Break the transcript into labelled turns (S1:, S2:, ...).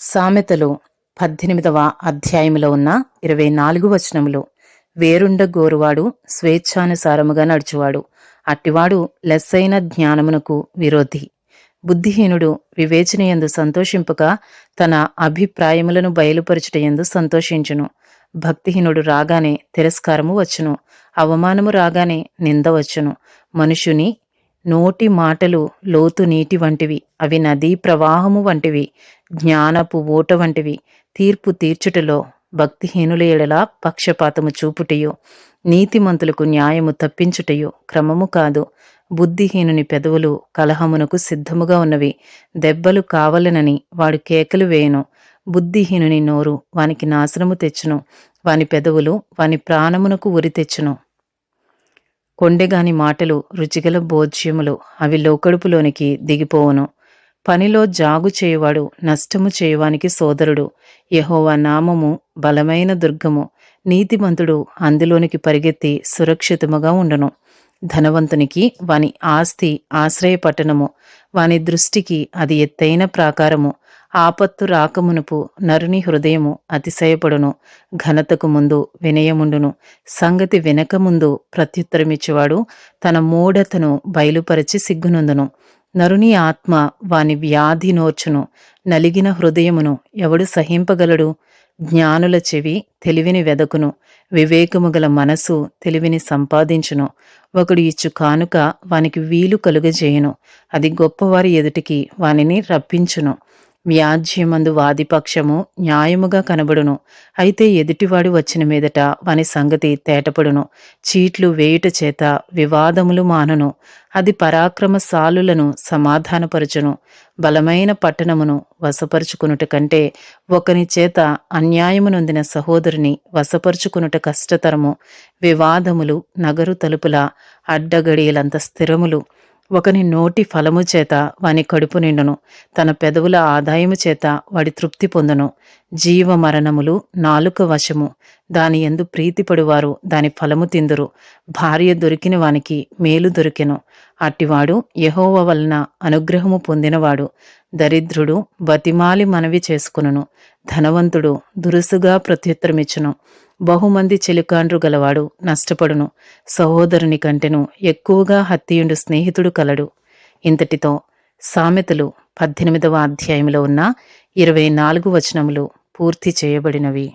S1: సామెతలు పద్దెనిమిదవ అధ్యాయములో ఉన్న ఇరవై నాలుగు వచనములు. వేరుండ గోరువాడు స్వేచ్ఛానుసారముగా నడుచువాడు. అట్టివాడు లెస్సైన జ్ఞానమునకు విరోధి. బుద్ధిహీనుడు వివేచనయందు సంతోషింపక తన అభిప్రాయములను బయలుపరచుటయందు సంతోషించును. భక్తిహీనుడు రాగానే తిరస్కారము వచ్చును. అవమానము రాగానే నింద వచ్చును. మనుషుని నోటి మాటలు లోతు నీటి వంటివి. అవి నదీ ప్రవాహము వంటివి జ్ఞానపు ఓట వంటివి. తీర్పు తీర్చుటలో భక్తిహీనుల ఎడల పక్షపాతము చూపుటయో. నీతిమంతులకు న్యాయము తప్పించుటయో క్రమము కాదు. బుద్ధిహీనుని పెదవులు కలహమునకు సిద్ధముగా ఉన్నవి. దెబ్బలు కావలనని వాడు కేకలు వేయను. బుద్ధిహీనుని నోరు వానికి నాశనము తెచ్చును. వాని పెదవులు వాని ప్రాణమునకు ఉరి తెచ్చును. కొండెగాని మాటలు రుచిగల భోజ్యములు అవి లోకడుపులోనికి దిగిపోవును. పనిలో జాగు చేయువాడు నష్టము చేయువానికి సోదరుడు. యహోవా నామము బలమైన దుర్గము. నీతిమంతుడు అందులోనికి పరిగెత్తి సురక్షితముగా ఉండును. ధనవంతునికి వాని ఆస్తి ఆశ్రయపట్టణము వాని దృష్టికి అది ఎత్తైన ప్రాకారము ఆపత్తు రాకమునుపు నరుని హృదయము అతిశయపడును ఘనతకు ముందు వినయముండును సంగతి వినకముందు ప్రత్యుత్తరమిచ్చేవాడు తన మూఢతను బయలుపరిచి సిగ్గునందును. నరుని ఆత్మ వాని వ్యాధి నోర్చును నలిగిన హృదయమును ఎవడు సహింపగలడు? జ్ఞానుల చెవి తెలివిని వెదకును వివేకము గల మనసు తెలివిని సంపాదించును. ఒకడు ఇచ్చు కానుక వానికి వీలు కలుగజేయును. అది గొప్పవారి ఎదుటికి వానిని రప్పించును. వ్యాజ్యమందు వాదిపక్షము న్యాయముగా కనబడును. అయితే ఎదుటివాడు వచ్చిన మీదట వాని సంగతి తేటపడును. చీట్లు వేయుట చేత వివాదములు మానును. అది పరాక్రమశాలులను సమాధానపరచును. బలమైన పట్టణమును వశపరుచుకునుట కంటే ఒకని చేత అన్యాయమునొందిన సహోదరుని వశపరుచుకునుట కష్టతరము. వివాదములు నగరు తలుపుల అడ్డగడియలంత స్థిరములు. ఒకని నోటి ఫలము చేత వాని కడుపు నిండును. తన పెదవుల ఆదాయము చేత వాడి తృప్తి పొందును. జీవ మరణములు నాలుక వశము. దాని ఎందు ప్రీతిపడువారు దాని ఫలము తిందురు. భార్య దొరికిన వానికి మేలు దొరికెను. అట్టివాడు యహోవ వలన అనుగ్రహము పొందినవాడు. దరిద్రుడు బతిమాలి మనవి చేసుకును ధనవంతుడు దురుసుగా ప్రత్యుత్తరమిచ్చును. బహుమంది చెలికాండ్రు గలవాడు నష్టపడును. సహోదరుని కంటెను ఎక్కువగా హత్యుండు స్నేహితుడు కలడు. ఇంతటితో సామెతలు పద్దెనిమిదవ అధ్యాయంలో ఉన్న ఇరవై నాలుగు వచనములు పూర్తి చేయబడినవి.